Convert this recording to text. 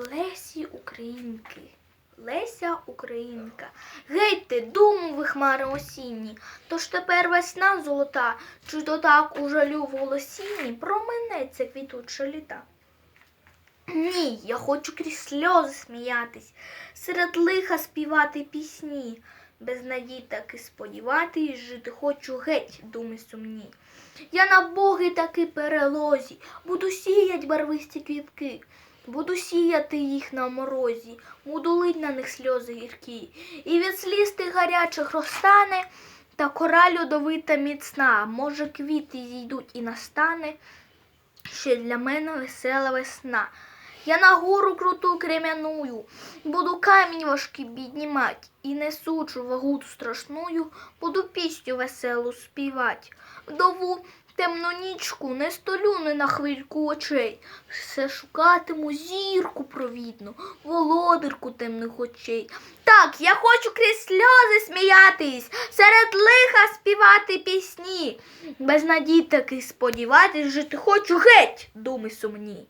Лесі Українки. Леся Українка. Гейте, думови хмари осінні, тож тепер весна золота, чи то так у жалю в голосінні променеться квітуча літа. Ні, я хочу крізь сльози сміятись, серед лиха співати пісні, без надій таки сподіватись, жити хочу геть, думи сумні. Я на боги таки перелозі, буду сіять барвисті квітки, буду сіяти їх на морозі, буду лить на них сльози гіркі, і від сліз тих гарячих розтане, та кора льодовита міцна, може, квіти зійдуть і настане, ще для мене весела весна. Я на гору круту крем'яную, буду камінь важкий піднімать, і несучу вагу страшную, буду пісню веселу співать. Вдову темну нічку не столю не на хвильку очей, все шукатиму зірку провідну, володарку темних очей. Так, я хочу крізь сльози сміятись, серед лиха співати пісні, без надій таки сподіватись, жити хочу геть, думи сумні.